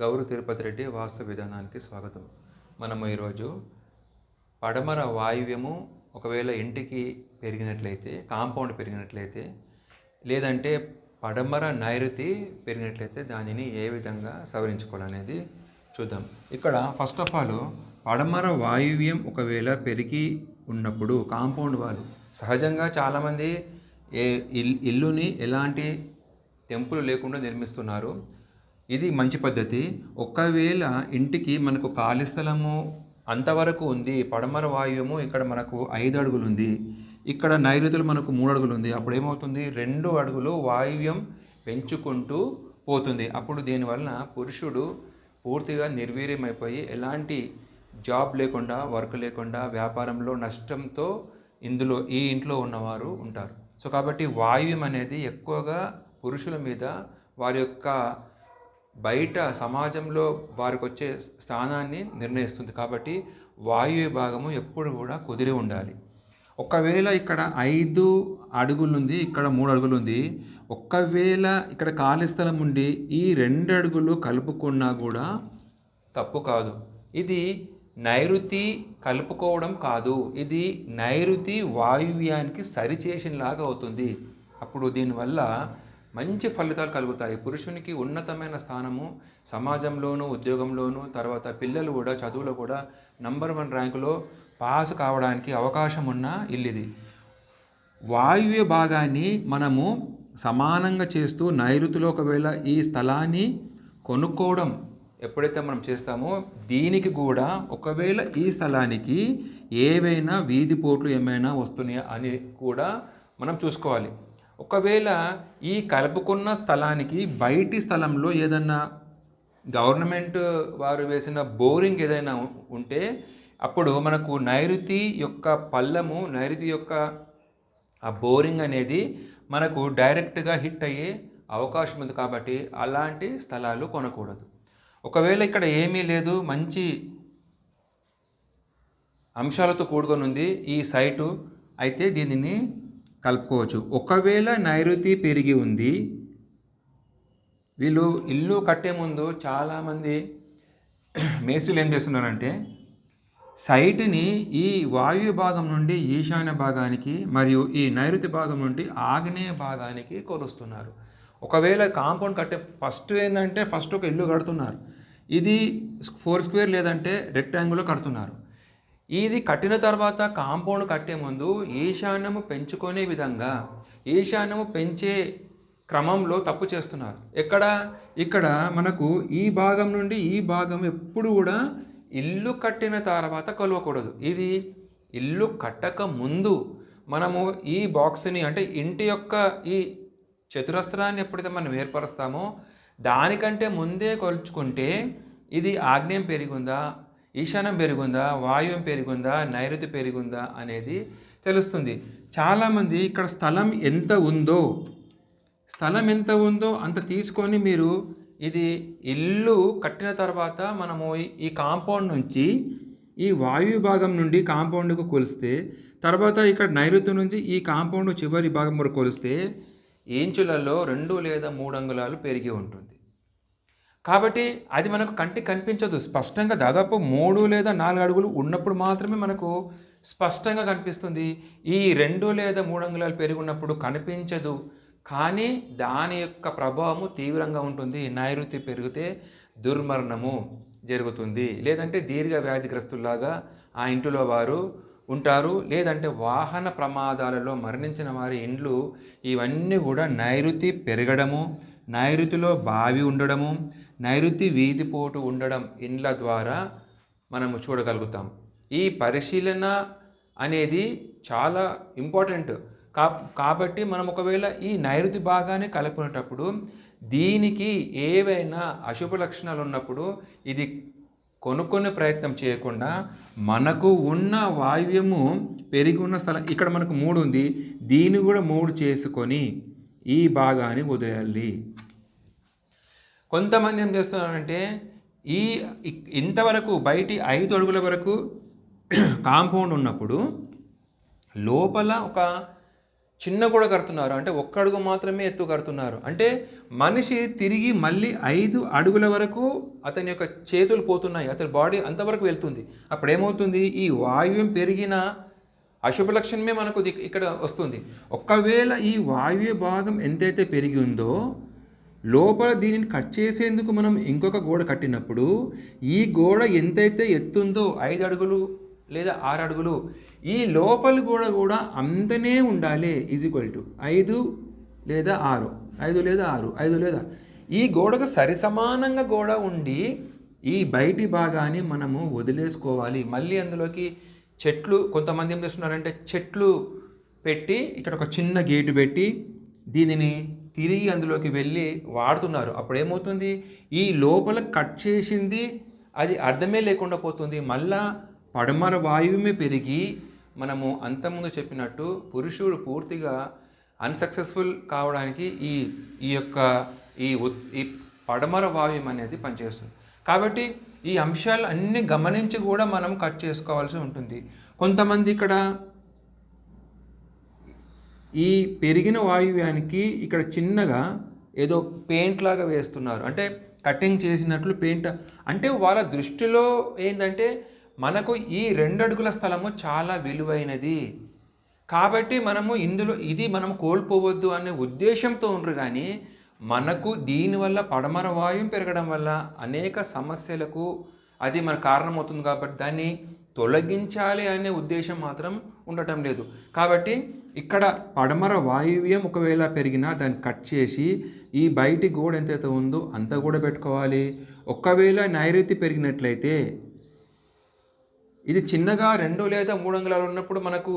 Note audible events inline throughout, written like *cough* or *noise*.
గౌరు తిరుపతి రెడ్డి వాస్తు విధానానికి స్వాగతం. మనము ఈరోజు పడమర వాయువ్యము ఒకవేళ ఇంటికి పెరిగినట్లయితే కాంపౌండ్ పెరిగినట్లయితే లేదంటే పడమర నైరుతి పెరిగినట్లయితే దానిని ఏ విధంగా సవరించుకోవాలనేది చూద్దాం. ఇక్కడ ఫస్ట్ ఆఫ్ ఆల్ పడమర వాయువ్యం ఒకవేళ పెరిగి ఉన్నప్పుడు కాంపౌండ్ వాళ్ళు సహజంగా చాలామంది ఏ ఇల్- ఇల్లుని ఎలాంటి టెంపుల్ లేకుండా నిర్మిస్తున్నారు. ఇది మంచి పద్ధతి. ఒకవేళ ఇంటికి మనకు ఖాళీ స్థలము అంతవరకు ఉంది పడమర వాయువు ఇక్కడ మనకు ఐదు అడుగులు ఉంది ఇక్కడ నైరుతులు మనకు మూడు అడుగులు ఉంది అప్పుడు ఏమవుతుంది? రెండు అడుగులు వాయువ్యం పెంచుకుంటూ పోతుంది. అప్పుడు దీనివలన పురుషుడు పూర్తిగా నిర్వీర్యమైపోయి ఎలాంటి జాబ్ లేకుండా వర్క్ లేకుండా వ్యాపారంలో నష్టంతో ఇందులో ఈ ఇంట్లో ఉన్నవారు ఉంటారు. సో కాబట్టి వాయువ్యం అనేది ఎక్కువగా పురుషుల మీద వారి యొక్క బయట సమాజంలో వారికి వచ్చే స్థానాన్ని నిర్ణయిస్తుంది. కాబట్టి వాయు విభాగము ఎప్పుడు కూడా కుదిరి ఉండాలి. ఒకవేళ ఇక్కడ ఐదు అడుగులుంది ఇక్కడ మూడు అడుగులు ఉంది ఒకవేళ ఇక్కడ ఖాళీ స్థలం ఉండి ఈ రెండు అడుగులు కలుపుకున్నా కూడా తప్పు కాదు. ఇది నైరుతి కలుపుకోవడం కాదు. ఇది నైరుతి వాయువ్యానికి సరిచేసినలాగా అవుతుంది. అప్పుడు దీనివల్ల మంచి ఫలితాలు కలుగుతాయి. పురుషునికి ఉన్నతమైన స్థానము సమాజంలోనూ ఉద్యోగంలోనూ తర్వాత పిల్లలు కూడా చదువులో కూడా నంబర్ వన్ ర్యాంకులో పాస్ కావడానికి అవకాశం ఉన్న ఇల్లిది. వాయువ్య భాగాన్ని మనము సమానంగా చేస్తూ నైరుతిలో ఒకవేళ ఈ స్థలాన్ని కొనుక్కోవడం ఎప్పుడైతే మనం చేస్తామో దీనికి కూడా ఒకవేళ ఈ స్థలానికి ఏవైనా వీధి పోట్లు ఏమైనా వస్తున్నాయా అని కూడా మనం చూసుకోవాలి. ఒకవేళ ఈ కలుపుకున్న స్థలానికి బయటి స్థలంలో ఏదన్నా గవర్నమెంట్ వారు వేసిన బోరింగ్ ఏదైనా ఉంటే అప్పుడు మనకు నైరుతి యొక్క పల్లము నైరుతి యొక్క ఆ బోరింగ్ అనేది మనకు డైరెక్ట్గా హిట్ అయ్యే అవకాశం ఉంది కాబట్టి అలాంటి స్థలాలు కొనకూడదు. ఒకవేళ ఇక్కడ ఏమీ లేదు మంచి అంశాలతో కూడుకొని ఉంది ఈ సైటు అయితే దీనిని కలుపుకోవచ్చు. ఒకవేళ నైరుతి పెరిగి ఉంది వీళ్ళు ఇల్లు కట్టే ముందు చాలామంది *clears throat* మేస్త్రీలు ఏం చేస్తున్నారంటే సైట్ని ఈ వాయు భాగం నుండి ఈశాన్య భాగానికి మరియు ఈ నైరుతి భాగం నుండి ఆగ్నేయ భాగానికి కొలుస్తున్నారు. ఒకవేళ కాంపౌండ్ కట్టే ఫస్ట్ ఏంటంటే ఫస్ట్ ఒక ఇల్లు కడుతున్నారు. ఇది ఫోర్ స్క్వేర్ లేదంటే రెక్టాంగిల్లో కడుతున్నారు. ఇది కట్టిన తర్వాత కాంపౌండ్ కట్టే ముందు ఈశాన్యము పెంచుకునే విధంగా ఈశాన్యము పెంచే క్రమంలో తప్పు చేస్తున్నారు. ఎక్కడ? ఇక్కడ మనకు ఈ భాగం నుండి ఈ భాగం ఎప్పుడు కూడా ఇల్లు కట్టిన తర్వాత కొలవకూడదు. ఇది ఇల్లు కట్టక ముందు మనము ఈ బాక్స్ని అంటే ఇంటి యొక్క ఈ చతురస్రాన్ని ఎప్పుడైతే మనం ఏర్పరుస్తామో దానికంటే ముందే కొలుచుకుంటే ఇది ఆగ్నేయం పెరిగిందా ఈశాన్యం పెరిగిందా వాయువం పెరిగిందా నైరుతి పెరిగిందా అనేది తెలుస్తుంది. చాలామంది ఇక్కడ స్థలం ఎంత ఉందో స్థలం ఎంత ఉందో అంత తీసుకొని మీరు ఇది ఇల్లు కట్టిన తర్వాత మనము ఈ- ఈ కాంపౌండ్ నుంచి ఈ వాయు భాగం నుండి కాంపౌండ్కు కొలిస్తే తర్వాత ఇక్కడ నైరుతి నుంచి ఈ కాంపౌండ్ చివరి భాగం వరకు కొలిస్తే ఏంచులలో రెండు లేదా మూడు అంగుళాలు పెరిగి ఉంటుంది. కాబట్టి అది మనకు కంటికి కనిపించదు. స్పష్టంగా దాదాపు మూడు లేదా నాలుగు అడుగులు ఉన్నప్పుడు మాత్రమే మనకు స్పష్టంగా కనిపిస్తుంది. ఈ రెండు లేదా మూడు అంగుళాలు పెరిగి ఉన్నప్పుడు కనిపించదు. కానీ దాని యొక్క ప్రభావము తీవ్రంగా ఉంటుంది. నైరుతి పెరిగితే దుర్మరణము జరుగుతుంది. లేదంటే దీర్ఘ వ్యాధిగ్రస్తుల్లాగా ఆ ఇంటిలో వారు ఉంటారు. లేదంటే వాహన ప్రమాదాలలో మరణించిన వారి ఇండ్లు ఇవన్నీ కూడా నైరుతి పెరగడము నైరుతిలో బావి ఉండడము నైరుతి వీధిపోటు ఉండడం ఇండ్ల ద్వారా మనము చూడగలుగుతాం. ఈ పరిశీలన అనేది చాలా ఇంపార్టెంట్. కా కాబట్టి మనం ఒకవేళ ఈ నైరుతి భాగాన్ని కలుపుకునేటప్పుడు దీనికి ఏవైనా అశుభ లక్షణాలు ఉన్నప్పుడు ఇది కొనుక్కునే ప్రయత్నం చేయకుండా మనకు ఉన్న వాయువ్యము పెరిగి ఉన్న స్థలం ఇక్కడ మనకు మూడు ఉంది. దీన్ని కూడా మూడు చేసుకొని ఈ భాగాన్ని వదిలేయాలి. కొంతమంది ఏం చేస్తున్నారంటే ఈ ఇంతవరకు బయటి ఐదు అడుగుల వరకు కాంపౌండ్ ఉన్నప్పుడు లోపల ఒక చిన్న కూడా కడుతున్నారు. అంటే ఒక్క అడుగు మాత్రమే ఎత్తు కడుతున్నారు. అంటే మనిషి తిరిగి మళ్ళీ ఐదు అడుగుల వరకు అతని యొక్క చేతులు పోతున్నాయి. అతని బాడీ అంతవరకు వెళ్తుంది. అప్పుడు ఏమవుతుంది ఈ వాయువ్యం పెరిగిన అశుభ లక్షణమే మనకు ఇక్కడ వస్తుంది. ఒకవేళ ఈ వాయువ్య భాగం ఎంతైతే పెరిగి ఉందో లోపల దీనిని కట్ చేసేందుకు మనం ఇంకొక గోడ కట్టినప్పుడు ఈ గోడ ఎంతైతే ఎత్తుందో ఐదు అడుగులు లేదా ఆరు అడుగులు ఈ లోపలి గోడ కూడా అంతనే ఉండాలి ఈజ్ ఈక్వల్ టు ఐదు లేదా ఆరు. ఐదు లేదా ఆరు ఐదు లేదా ఈ గోడకు సరి సమానంగా గోడ ఉండి ఈ బయటి భాగాన్ని మనము వదిలేసుకోవాలి. మళ్ళీ అందులోకి చెట్లు కొంతమంది ఏం చేస్తున్నారంటే చెట్లు పెట్టి ఇక్కడ ఒక చిన్న గేటు పెట్టి దీనిని తిరిగి అందులోకి వెళ్ళి వాడుతున్నారు. అప్పుడేమవుతుంది? ఈ లోపల కట్ చేసింది అది అర్థమే లేకుండా పోతుంది. మళ్ళా పడమర వాయువుమే పెరిగి మనము అంతకుముందు చెప్పినట్టు పురుషుడు పూర్తిగా అన్సక్సెస్ఫుల్ కావడానికి ఈ ఈ యొక్క ఈ ఈ పడమర వాయువు అనేది పనిచేస్తుంది. కాబట్టి ఈ అంశాలు అన్నీ గమనించి కూడా మనం కట్ చేసుకోవాల్సి ఉంటుంది. కొంతమంది ఇక్కడ ఈ పెరిగిన వాయువ్యానికి ఇక్కడ చిన్నగా ఏదో పెయింట్ లాగా వేస్తున్నారు. అంటే కటింగ్ చేసినట్లు పెయింట్. అంటే వాళ్ళ దృష్టిలో ఏంటంటే మనకు ఈ రెండు అడుగుల స్థలము చాలా విలువైనది. కాబట్టి మనము ఇందులో ఇది మనం కోల్పోవద్దు అనే ఉద్దేశంతో ఉండరు కానీ మనకు దీనివల్ల పడమర వాయువు పెరగడం వల్ల అనేక సమస్యలకు అది మన కారణమవుతుంది కాబట్టి దాన్ని తొలగించాలి అనే ఉద్దేశం మాత్రం ఉండటం లేదు. కాబట్టి ఇక్కడ పడమర వాయువ్యం ఒకవేళ పెరిగినా దాన్ని కట్ చేసి ఈ బయటి గోడ ఎంతైతే ఉందో అంత కూడా పెట్టుకోవాలి. ఒకవేళ నైరుతి పెరిగినట్లయితే ఇది చిన్నగా రెండు లేదా మూడు అంగుళాలు ఉన్నప్పుడు మనకు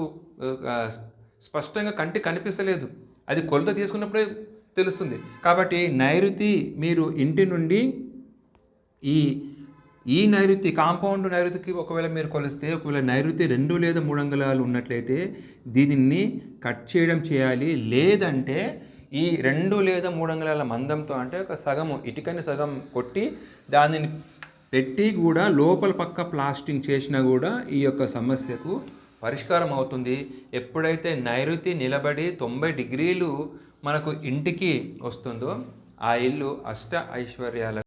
స్పష్టంగా కంటి కనిపిస్తలేదు. అది కొలత తీసుకున్నప్పుడే తెలుస్తుంది. కాబట్టి నైరుతి మీరు ఇంటి నుండి ఈ ఈ నైరుతి కాంపౌండ్ నైరుతికి ఒకవేళ మీరు కొలిస్తే ఒకవేళ నైరుతి రెండు లేదా మూడు అంగుళాలు ఉన్నట్లయితే దీనిని కట్ చేయడం చేయాలి. లేదంటే ఈ రెండు లేదా మూడు అంగుళాల మందంతో అంటే ఒక సగము ఇటుకని సగం కొట్టి దానిని పెట్టి కూడా లోపల పక్క ప్లాస్టింగ్ చేసినా కూడా ఈ యొక్క సమస్యకు పరిష్కారం అవుతుంది. ఎప్పుడైతే నైరుతి నిలబడి తొంభై డిగ్రీలు మనకు ఇంటికి వస్తుందో ఆ ఇల్లు అష్ట ఐశ్వర్యాల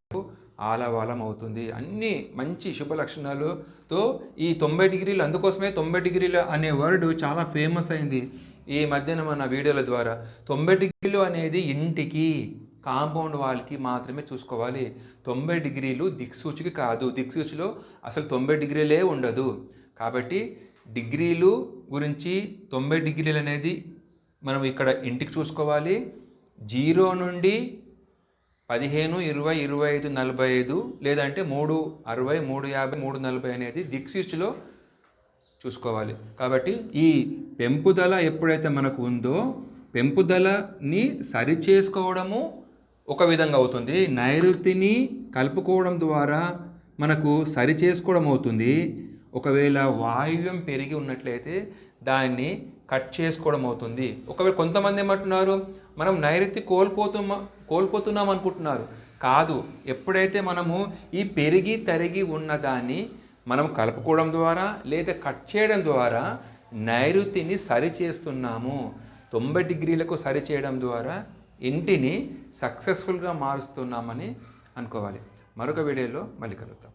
ఆలవాలం అవుతుంది అన్ని మంచి శుభ లక్షణాలతో ఈ తొంభై డిగ్రీలు అందుకోసమే తొంభై డిగ్రీలు అనే వర్డ్ చాలా ఫేమస్ అయింది ఈ మధ్యన మన వీడియోల ద్వారా. తొంభై డిగ్రీలు అనేది ఇంటికి కాంపౌండ్ వాళ్ళకి మాత్రమే చూసుకోవాలి. తొంభై డిగ్రీలు దిక్సూచికి కాదు. దిక్సూచిలో అసలు తొంభై డిగ్రీలే ఉండదు. కాబట్టి డిగ్రీలు గురించి తొంభై డిగ్రీలు అనేది మనం ఇక్కడ ఇంటికి చూసుకోవాలి. జీరో నుండి పదిహేను ఇరవై ఇరవై ఐదు నలభై ఐదు లేదంటే మూడు అరవై మూడు యాభై మూడు నలభై అనేది దిక్సూచిలో చూసుకోవాలి. కాబట్టి ఈ పెంపుదల ఎప్పుడైతే మనకు ఉందో పెంపుదలని సరి చేసుకోవడము ఒక విధంగా అవుతుంది. నైరుతిని కలుపుకోవడం ద్వారా మనకు సరి చేసుకోవడం అవుతుంది. ఒకవేళ వాయువ్యం పెరిగి ఉన్నట్లయితే దాన్ని కట్ చేసుకోవడం అవుతుంది. ఒకవేళ కొంతమంది ఏమంటున్నారు మనం నైరుతి కోల్పోతున్నా కోల్పోతున్నాం అనుకుంటున్నారు. కాదు ఎప్పుడైతే మనము ఈ పెరిగి తరిగి ఉన్నదాన్ని మనం కలుపుకోవడం ద్వారా లేదా కట్ చేయడం ద్వారా నైరుతిని సరి చేస్తున్నాము తొంభై డిగ్రీలకు సరి చేయడం ద్వారా ఇంటిని సక్సెస్ఫుల్గా మారుస్తున్నామని అనుకోవాలి. మరొక వీడియోలో మళ్ళీ కలుగుతాం